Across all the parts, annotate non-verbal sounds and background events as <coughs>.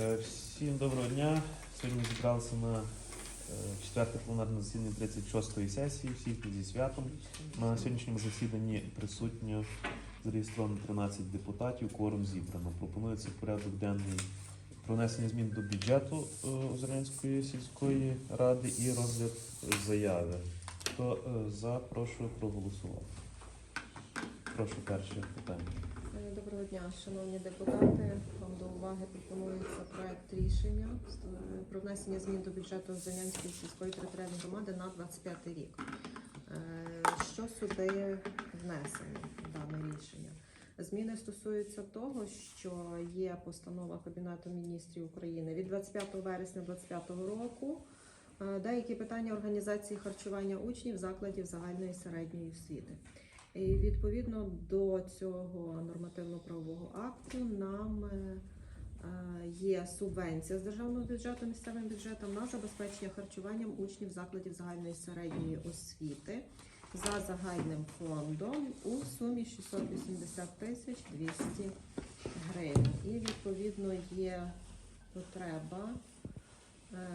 Е, Всім доброго дня. Сьогодні зібралися на е, четверте пленарне засідання 36-ї сесії. Всіх зі святом. На сьогоднішньому засіданні присутньо зареєстровано 13 депутатів. Кворум зібрано. Пропонується порядок денний про внесення змін до бюджету е, сільської ради і розгляд заяви. Хто за, прошу проголосувати. Прошу перше питання. Доброго дня, шановні депутати. Вам до уваги пропонується проект рішення про внесення змін до бюджету Зенянської сільської територіальної громади на 25 рік. Е, Що сюди внесено дане рішення? Зміни стосуються того, що є постанова Кабінету міністрів України від 25 вересня 2025 року. е, Деякі питання організації харчування учнів закладів загальної середньої освіти. І відповідно до цього нормативно-правового акту нам е, е, є субвенція з державного бюджету місцевим бюджетом на забезпечення харчуванням учнів закладів загальної середньої освіти за загальним фондом у сумі 680 тисяч 200 гривень. І відповідно є потреба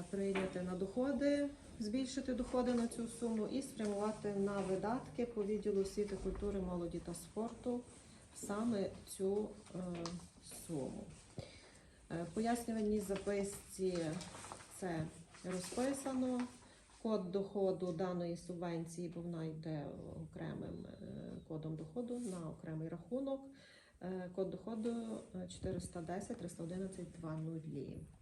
прийняти на доходи збільшити доходи на цю суму і спрямувати на видатки по відділу освіти, культури, молоді та спорту саме цю е, суму. Е, пояснювальній записці це розписано. Код доходу даної субвенції, бо вона йде окремим е, кодом доходу на окремий рахунок. Е, Код доходу е, 410 311 20.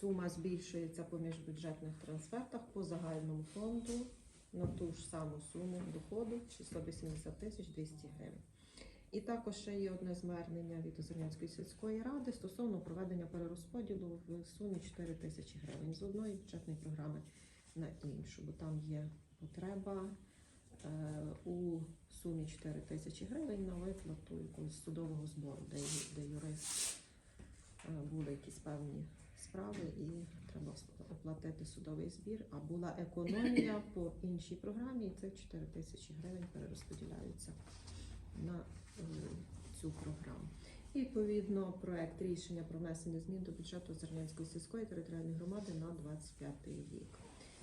Сума збільшується по міжбюджетних трансфертах по загальному фонду на ту ж саму суму доходу 680 тисяч 200 гривень. І також ще є одне звернення від Озернянської сільської ради стосовно проведення перерозподілу в сумі 4 тисячі гривень з одної бюджетної програми на іншу, бо там є потреба е, у сумі 4 тисячі гривень на виплату якогось судового збору, де, де юрист е, були якісь певні справи і треба оплатити судовий збір. А була економія по іншій програмі, і цих 4 тисячі гривень перерозподіляються на е, цю програму. І відповідно проект рішення про внесення змін до бюджету Зернянської сільської територіальної громади на 25 рік.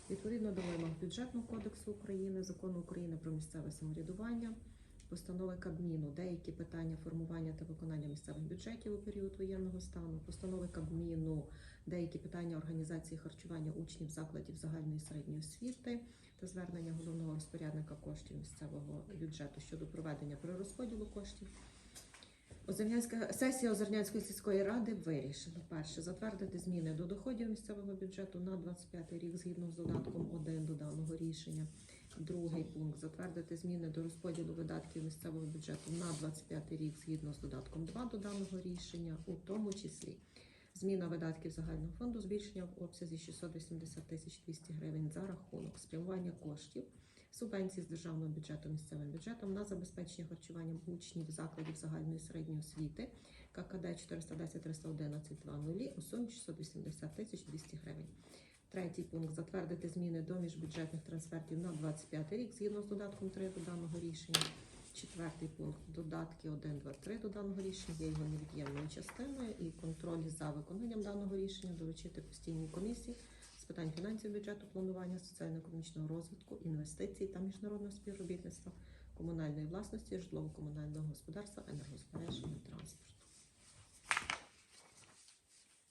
Відповідно до вимог бюджетного кодексу України, закону України про місцеве самоврядування, постанови Кабміну, деякі питання формування та виконання місцевих бюджетів у період воєнного стану, постанови Кабміну, деякі питання організації харчування учнів закладів загальної середньої освіти та звернення головного розпорядника коштів місцевого бюджету щодо проведення перерозподілу коштів. Озернянська сесія Озернянської сільської ради вирішила перше затвердити зміни до доходів місцевого бюджету на 25 рік згідно з додатком 1 до даного рішення. Другий пункт затвердити зміни до розподілу видатків місцевого бюджету на 25 рік згідно з додатком 2 до даного рішення, у тому числі зміна видатків загального фонду, збільшення в обсязі 680 тисяч 200 гривень за рахунок спрямування коштів субвенції з державного бюджету місцевим бюджетом на забезпечення харчуванням учнів закладів загальної середньої освіти ККД 410 311 20 у сумі 680 тисяч 200 гривень. Третій пункт затвердити зміни до міжбюджетних трансфертів на 25 рік згідно з додатком 3 до даного рішення. Четвертий пункт. Додатки 1, 2, 3 до даного рішення. Є його невід'ємною частиною. І контроль за виконанням даного рішення доручити постійній комісії з питань фінансів, бюджету, планування, соціально-економічного розвитку, інвестицій та міжнародного співробітництва, комунальної власності, житлово-комунального господарства, енергозбереження, транспорту.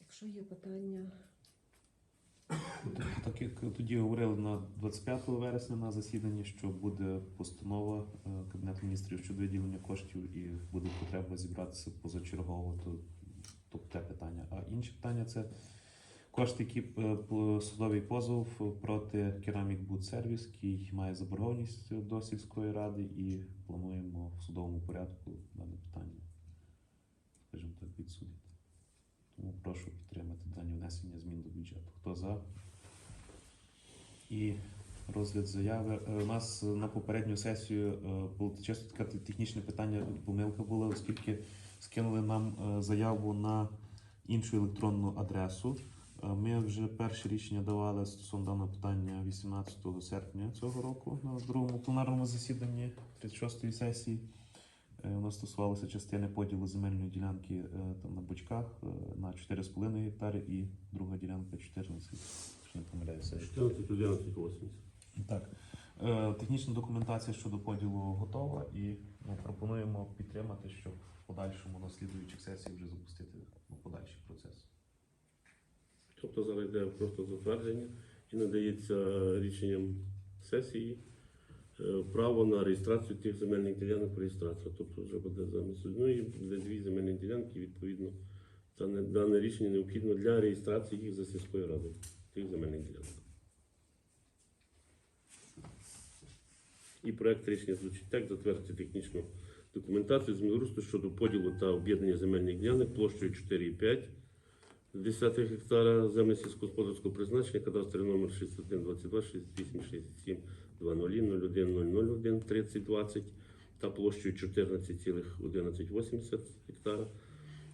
Якщо є питання, <coughs> Так як тоді говорили на 25 вересня на засіданні, що буде постанова е, Кабінету міністрів щодо виділення коштів і буде потреба зібратися позачергово, то, то те питання. А інші питання це кошти, які е, судовий позов проти Керамік Буд Сервіс, який має заборгованість до сільської ради, і плануємо в судовому порядку дане питання, скажімо так, відсудити. Тому прошу підтримати дані внесення змін до бюджету. Хто за? І розгляд заяви. Е, У нас на попередню сесію е, було чисто таке технічне питання, помилка була, оскільки скинули нам е, заяву на іншу електронну адресу. Ми вже перше рішення давали стосовно даного питання 18 серпня цього року на другому пленарному засіданні 36-ї сесії. Е, Воно стосувалося частини поділу земельної ділянки е, там на бочках е, на 4,5 гектари і друга ділянка 14, якщо не помиляюся. 14, 11, 80. Так. Технічна документація щодо поділу готова і ми пропонуємо підтримати, щоб в подальшому на слідуючих сесіях вже запустити подальший процес. Тобто зараз йде просто затвердження і надається рішенням сесії право на реєстрацію тих земельних ділянок по реєстрації. Тобто вже буде замість одної, буде дві земельні ділянки, відповідно, дане, дане рішення необхідно для реєстрації їх за сільською радою, тих земельних ділянок. І проект рішення звучить так: затвердити технічну документацію з щодо поділу та об'єднання земельних ділянок площею 4,5 10 гектара землі сільськогосподарського призначення, кадастровий номер 6122 68 67 00 01 001 30 20 та площею 14,1180 гектара.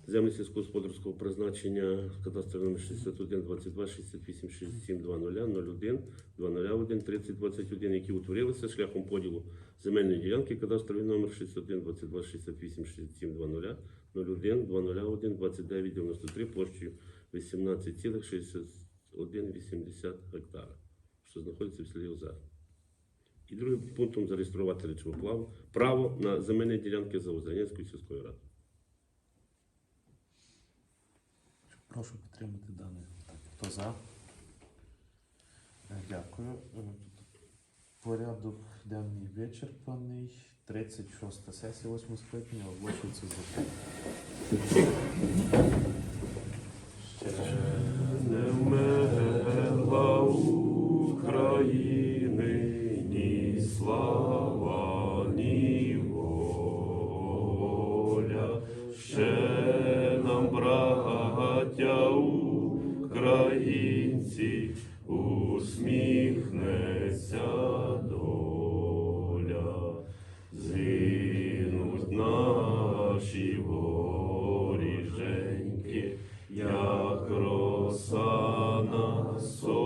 Землі сільськогосподарського призначення, кадастровий номер 61 22 68 67 00 01 201 30 21, які утворилися шляхом поділу земельної ділянки, кадастровий номер 61 22 68 67 00 01 201 29 93 площею 18,6180 гектара, що знаходиться в селі Озер. І другим пунктом зареєструвати речове право, право на земельні ділянки за Озернянською сільською радою. Прошу підтримати дане. Хто за? Е, Дякую. Е, Порядок денний вичерпаний. 36 сесія 8 скликання оголошується закритою. Усміхнеться доля. згинуть наші воріженьки, як роса на сонці,